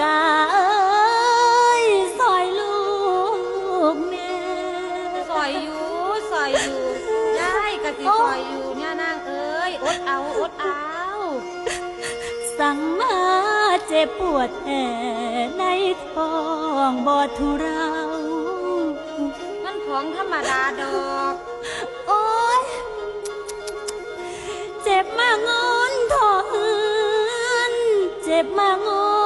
กาเอ้ยซอยลูกแม่ซอยอยู่ซอยอยู่ยายกะสิโอ้ซอยอยู่เนี่ยนางเอ้ยอดเอาอดเอาสั่งมาเจ็บปวดแห่ในท้องบอดทุเรา มันของธรรมดาดอกโอ้ยเจ็บมากงอนทอเอือนเจ็บมากงอน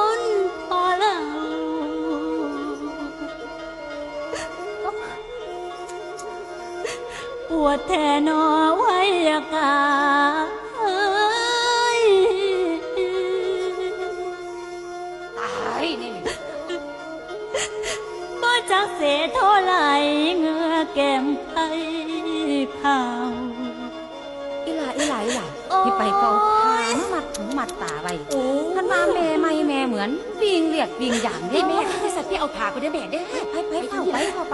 นอไว้ยากาเอ้ยตายนี่บ่จักเสเท่าไหลเหงือแก้มไผเผาอีหลาอีหลาอีหลาโอ้ยที่ไปเขาหางมัดหูมัดตาไว้ท่านว่าแม่ไม่แม่เหมือนวิ่งเรียกวิ่งอย่างได้แม่ให้สัตว์ที่เอาผ่าไปได้แม่ได้ไปไปเข้าไปเข้าไป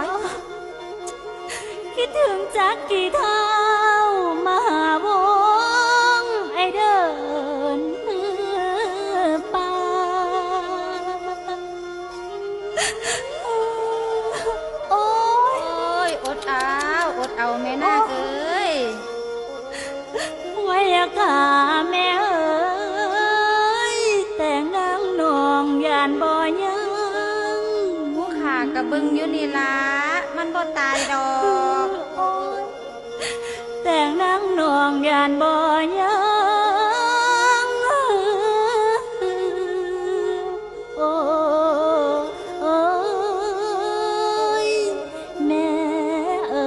คิดถึงจักกี่เท่ามาหาวงไอเดินป่าโอ้ยโอ้ยอดเอาอดเอาแม่นาเอ้ยไว้ยากาแม่เอ้ยแต่งนางนองยานบ่ยังผู้ขากระเบึงอยู่นี่ละมันบ่ตายดอกโอ้ย แต่งนางนองยานบ่ยังโอ้โอ้ยแม่เอ้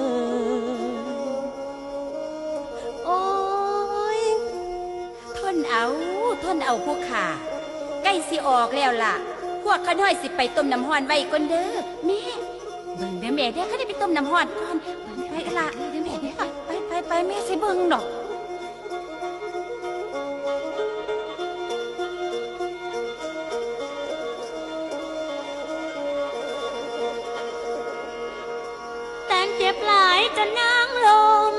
ยโอ้ยทนเอาทนเอาพวกขาใกล้สิออกแล้วล่ะ พวกข้าน้อยสิไปต้มน้ำห้อนไว้ก่อนเด้อแม่เบิ่งเด้อแม่เด้อข้าได้ไปต้มน้ำห้อนก่อนเบิ่งไปละ แม่สิเบิ่งดอก แต่งเจ็บหลายจะนางลม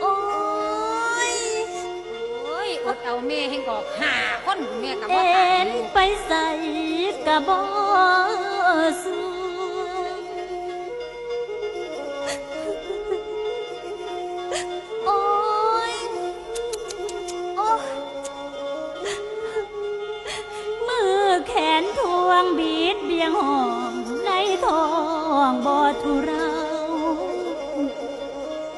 โอ้ย โอ้ยอดเอาแม่ให้กอกหาคนแม่กับบ่เอ็ตายนไปใส่กะบอสู โอ้ยโอ้ยมือแขนทวงบีดเบียงห้องในท้องบอทุเรา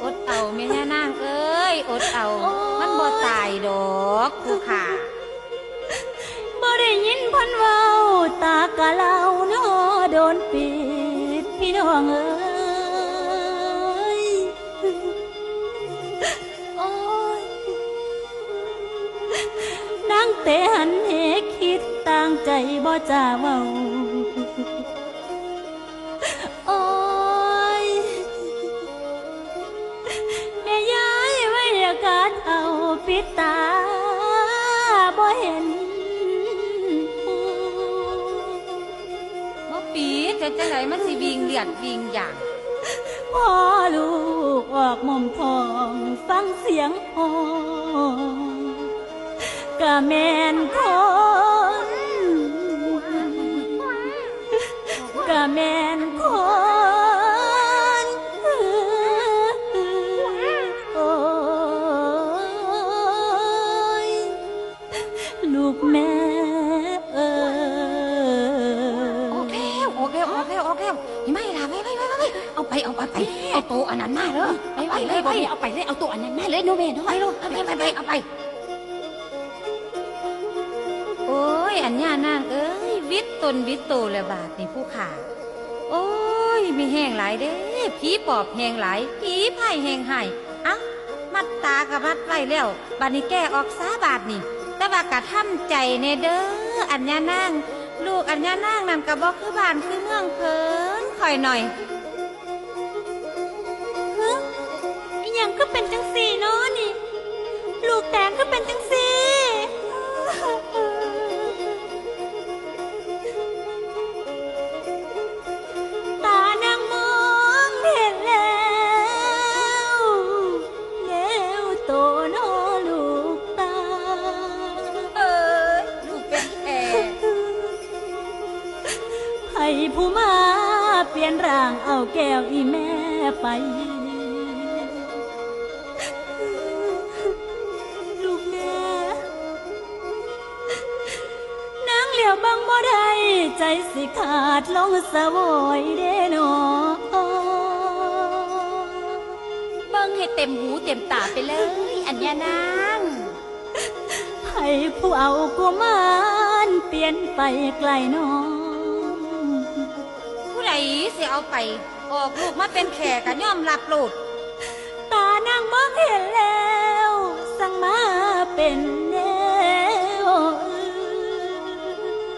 อดเอาแม่ย่านางเอ้ย อดเอา โอ้ย มันบ่ตายดอกผู้ขา บ่ได้ยินเพันเว้า ตากะเล่าเนอโดนปิดพี่น้องเอ้ ต่างใจบ่จ่าเว้าโอ้ยแม่ยายไว้อากาศเอาปิดตาบ่เห็นผู้บ่ปีดจะจังไดมันสิวิ่งเลียดวิ่งอย่างพ่อลูกออกมุมทองฟังเสียงโองกะแม่นคน แม่นคนโอ้ยลูกแม่เออออกแล้วออกแล้วออกแล้วออกแล้วนี่ไม่ล่ะไปไปไปไปเอาไปเอาไปไปเอาโตะอันนั้นมาเด้อไปไปไปไปเลยไปบ่แม่เอาไปเลยเอาตัวอันนั้นมาเลยเนาะแม่เนาะไปลูกเอาไปไปไปเอาไปโอ้ยอันย่านางเอ้ยวิตตนวิตโตแล้วบาดนี่ผู้ขาโอ้ยมีแห้งหลายเด้ผีปอบแห้งหลายผีไผ่แห้งหายเอ้ามัดตากับมัดไว้แล้วบาดนี้แก้ออกซาบาดนี่ แต่ว่ากะทำใจเนเด้ออัญญานางลูกอัญญานางนั่นกะบอกคือบ้านคือเมืองเพิ่นคอยหน่อยฮะอิหยังก็เป็นจังสี่เนาะนี่ ลูกแตงก็เป็นจังสี่ ไผผู้มาเปลี่ยนร่างเอาแก้วอีแม่ไป ลูกแม่นางเหลียวบังบ่ได้ใจสิขาดลงสะโวยเด้นอเบิ่งให้เต็มหูเต็มตาไปเลย อัญญานางให้ผู้เอากุมารเปลี่ยนไปไกลน้อง สิเอาไป ออกลูกมาเป็นแขกก็ยอมรับโลดตานางมองเห็นแล้ว สั่งมาเป็นแนว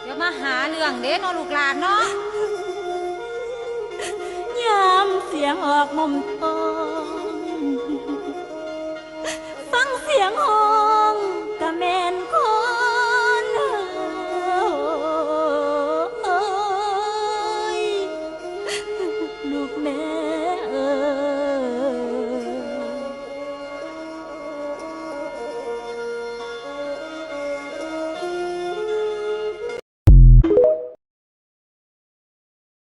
เดี๋ยวมาหาเรื่องเด้เนาะลูกหลานเนาะยามเสียงออกมุมทอ